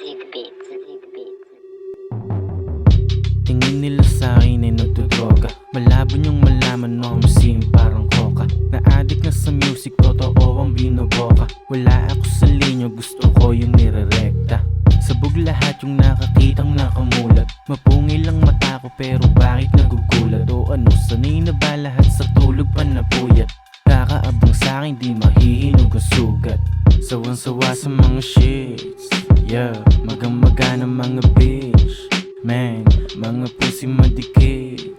Zigbeats, Zigbeats. Tingin nila sa akin ay nagdodroga. Malabo niyong malaman no I'm seeing parang koka Na-addict na sa music, totoo ang binoboka. Wala ako sa linyo, gusto ko yung nirerekta. Sabog lahat yung nakakitang nakamulat. Mapungil ang mata ko pero bakit nagugulat? O ano, sanay na ba lahat sa tulog pa napuyat? Kakaabang sa akin, di mahihinog ang sugat. Sawan-sawa sa mga shits Yeah, magang-maga ng mga bitch. Man, mga pussy madikit.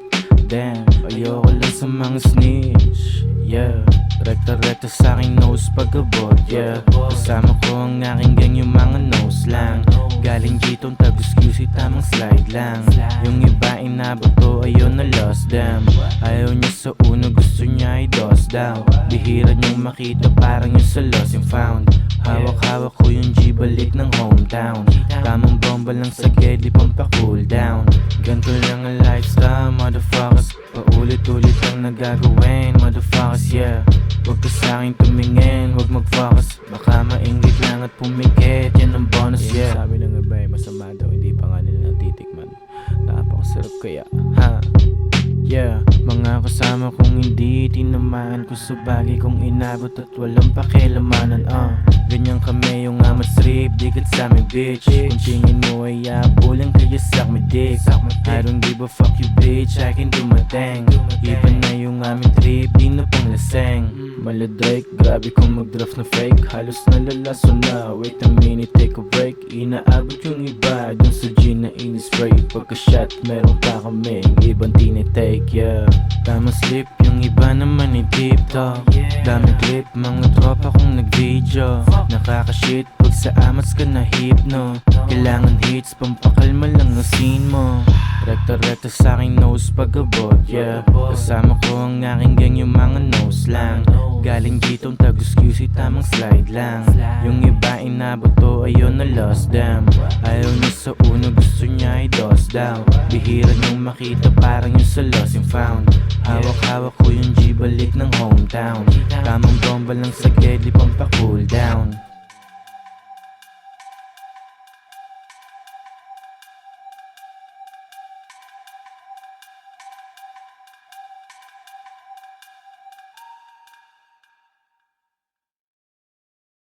Damn, ayoko lang sa mga snitch. Yeah, rekta-rekta sa aking nose pagabot Yeah, kasama ko ang aking gang yung mga nose lang. Galing dito tagus QC tamang slide lang. Yung iba inabato ayun na lost them. Ayaw niya sa uno gusto niya ay dos down. Bihira niyong makita parang yung sa lost and found Hawak-hawak ko yung G balik ng hometown. Tamang bomba lang sa gate, di pampa cool down. Ganto lang ang lifestyle, motherfuckers. Paulit-ulit ang nagagawin, motherfuckers, yeah. Huwag ka sa'kin tumingin, huwag mag-focus. Baka maingit lang at pumikit, yan ang bonus, yeah. Sabi ng iba ay masama daw, hindi pa nga nila natitikman. Napakasarap kaya, ha? Yeah, mga kasama kong hindi tinamaan. Ko sa bagay kong inabot at walang pakilamanan uh. Ganyan kami yung amat strip, di kat sa amin bitch. Kung tingin mo ay abulan kaya suck me dick. I don't give a fuck you bitch, I can do my thing. Iba na yung aming trip, di na pang laseng. Maladrake, grabe kung mag-draft na fake. Halos nalalaso na, wait a minute, take a break. Inaabot yung iba, dun sa G na in-spray. Pagka shot, meron pa kami, ibang tinitake, yeah. Tama slip, yung iba naman ay deep talk Dami clip, mga tropa kong nag-video. Nakaka-shit, pag sa amats ka na hypno Kailangan hits, pampakalma lang ang scene mo. Rekta-rekta sa aking nose pagabot, yeah. Kasama ko ang aking gang yung mga nose lang. Galing dito tagus QC tamang slide lang. Yung iba inabot to ayun na lost them. Ayaw niya sa uno gusto niya ay dos down Bihira niyong makita parang yung sa lost and found Hawak-hawak ko yung G balik ng hometown. Tamang bomba lang sa gate di pampa cool down